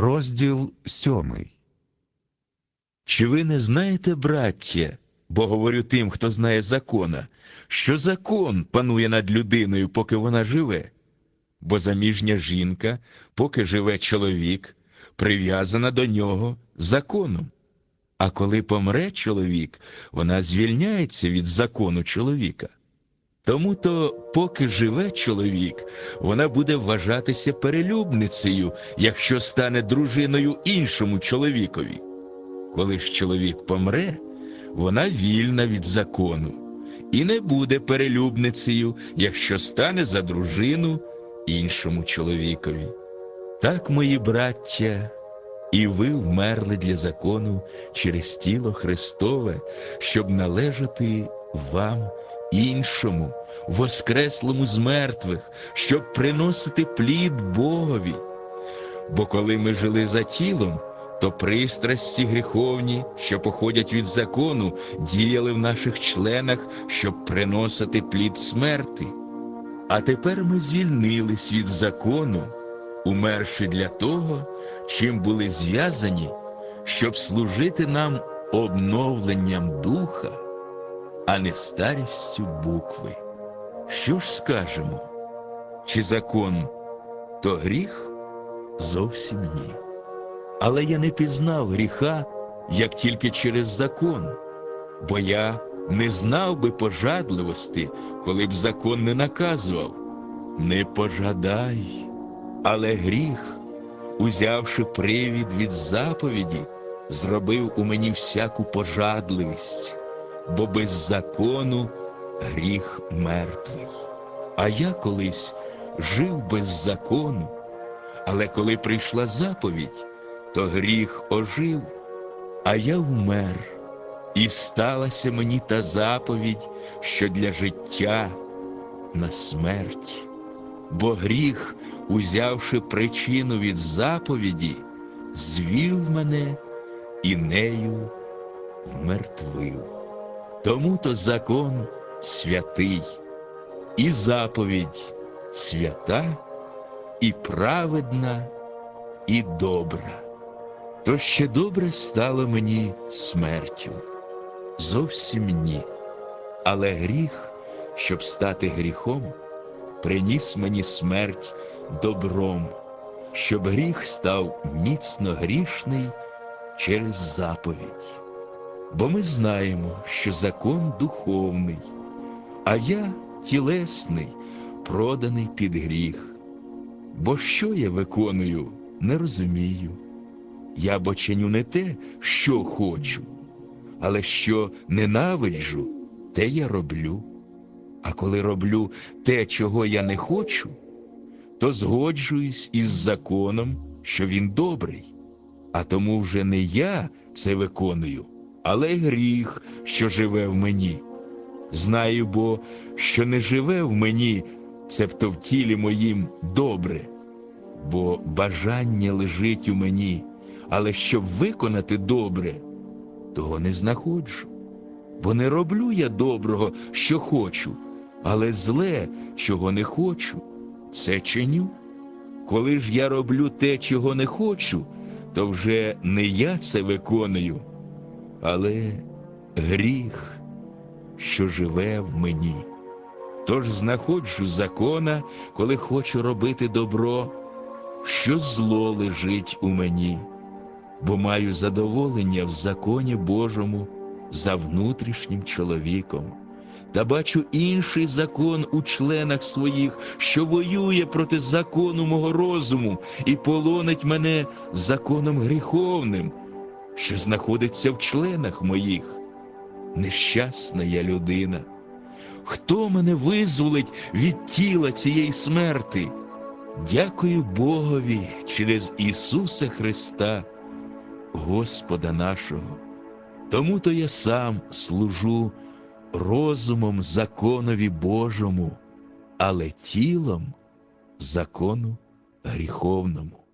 Розділ сьомий. Чи ви не знаєте, браття, бо говорю тим, хто знає закона, що закон панує над людиною, поки вона живе? Бо заміжня жінка, поки живе чоловік, прив'язана до нього законом. А коли помре чоловік, вона звільняється від закону чоловіка. Тому то, поки живе чоловік, вона буде вважатися перелюбницею, якщо стане дружиною іншому чоловікові. Коли ж чоловік помре, вона вільна від закону і не буде перелюбницею, якщо стане за дружину іншому чоловікові. Так, мої браття, і ви вмерли для закону через тіло Христове, щоб належати вам іншому, воскреслому з мертвих, щоб приносити плід Богові. Бо коли ми жили за тілом, то пристрасті гріховні, що походять від закону, діяли в наших членах, щоб приносити плід смерти. А тепер ми звільнились від закону, умерши для того, чим були зв'язані, щоб служити нам обновленням духа, а не старістю букви. Що ж скажемо? Чи закон то гріх? Зовсім ні. Але я не пізнав гріха, як тільки через закон, бо я не знав би пожадливості, коли б закон не наказував. Не пожадай, але гріх, узявши привід від заповіді, зробив у мені всяку пожадливість, бо без закону гріх мертвий. А я колись жив без закону, але коли прийшла заповідь, то гріх ожив, а я вмер, і сталася мені та заповідь, що для життя на смерть. Бо гріх, узявши причину від заповіді, звів мене і нею вмертвив. Тому то закон святий, і заповідь свята, і праведна, і добра. То ще добре стало мені смертю. Зовсім ні. Але гріх, щоб стати гріхом, приніс мені смерть добром, щоб гріх став міцно грішний через заповідь. Бо ми знаємо, що закон духовний, а я тілесний, проданий під гріх. Бо що я виконую, не розумію. Я бо чиню не те, що хочу, але що ненавиджу, те я роблю. А коли роблю те, чого я не хочу, то згоджуюсь із законом, що він добрий. А тому вже не я це виконую, але гріх, що живе в мені. Знаю бо, що не живе в мені, цебто в тілі моїм добре, бо бажання лежить у мені, але щоб виконати добре, того не знаходжу. Бо не роблю я доброго, що хочу, але зле, чого не хочу, це чиню. Коли ж я роблю те, чого не хочу, то вже не я це виконую, але гріх, що живе в мені. Тож знаходжу закона, коли хочу робити добро, що зло лежить у мені, бо маю задоволення в законі Божому за внутрішнім чоловіком. Та бачу інший закон у членах своїх, що воює проти закону мого розуму і полонить мене законом гріховним, що знаходиться в членах моїх. Нещасна я людина. Хто мене визволить від тіла цієї смерти? Дякую Богові через Ісуса Христа, Господа нашого. Тому то я сам служу розумом законові Божому, але тілом закону гріховному.